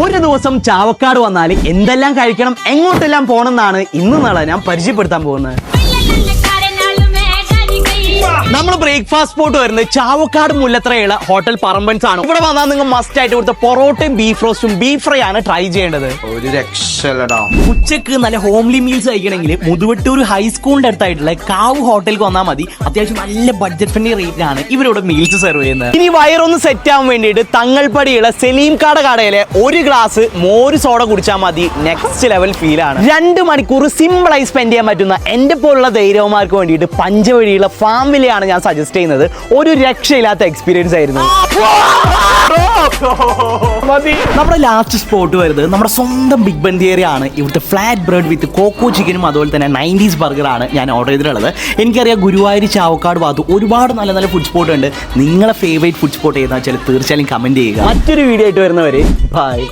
ഒരു ദിവസം ചാവക്കാട് വന്നാൽ എന്തെല്ലാം കഴിക്കണം എങ്ങോട്ടെല്ലാം പോകണമെന്നാണ് ഇന്ന് നാളെ ഞാൻ പരിചയപ്പെടുത്താൻ പോകുന്നത്. ബ്രേക്ക്ഫാസ്റ്റ് സ്പോട്ട് വരുന്നത് ചാവക്കാട് മുല്ലത്രയുള്ള ഹോട്ടൽ പറമ്പൻസ് ആണ്. ഇവിടെ വന്നാൽ നിങ്ങൾ മസ്റ്റ് ആയിട്ട് ഇവിടുത്തെ പൊറോട്ടയും ബീഫ് റോസ്റ്റും ബീഫ് ഫ്രൈ ആണ് ട്രൈ ചെയ്യേണ്ടത്. ഒരു രക്ഷലടാ ഉച്ചയ്ക്ക് നല്ല ഹോംലി മീൽസ് കഴിക്കണമെങ്കിൽ മുതുവട്ടൂർ ഹൈസ്കൂളിന്റെ അടുത്തായിട്ടുള്ള കാവ് ഹോട്ടലിൽ വന്നാൽ മതി. അത്യാവശ്യം നല്ല ബഡ്ജറ്റ് ഫ്രണ്ട്ലി റേറ്റിനാണ് ഇവരിവിടെ മീൽസ് സെർവ് ചെയ്യുന്നത്. ഇനി വയറൊന്ന് സെറ്റ് ആവാൻ വേണ്ടിയിട്ട് തങ്ങൾപ്പടിയുള്ള സലീം കാട കടയിലെ ഒരു ഗ്ലാസ് മോര് സോഡ കുടിച്ചാൽ മതി. നെക്സ്റ്റ് ലെവൽ ഫീൽ ആണ്. രണ്ട് മണിക്കൂർ സിമ്പിളായി സ്പെൻഡ് ചെയ്യാൻ പറ്റുന്ന എന്റെ പോലുള്ള ധൈര്യവന്മാർക്ക് വേണ്ടിയിട്ട് പഞ്ചവഴിയുള്ള ഫാമിലിയാണ് ഞാൻ സജസ്റ്റ് ചെയ്യുന്നത് ഒരു രക്ഷയില്ലാത്ത എക്സ്പീരിയൻസ് ആയിരുന്നു. നമ്മുടെ ലാസ്റ്റ് സ്പോട്ട് വരുന്നത് നമ്മുടെ സ്വന്തം ബിഗ് ബന്തിയേറിയ ആണ്. ഇവിടുത്തെ ഫ്ലാറ്റ് ബ്രെഡ് വിത്ത് കോക്കോ ചിക്കനും അതുപോലെ തന്നെ നയന്റീസ് ബർഗറാണ് ഞാൻ ഓർഡർ ചെയ്തിട്ടുള്ളത്. എനിക്കറിയാം ഗുരുവായൂർ ചാവക്കാട് ഭാഗത്ത് ഒരുപാട് നല്ല നല്ല ഫുഡ് സ്പോട്ട് ഉണ്ട്. നിങ്ങളെ ഫേവറേറ്റ് ഫുഡ് സ്പോട്ട് ഏതാ വെച്ചാൽ തീർച്ചയായും കമന്റ് ചെയ്യുക. മറ്റൊരു വീഡിയോ ആയിട്ട് വരുന്നവർ ബൈ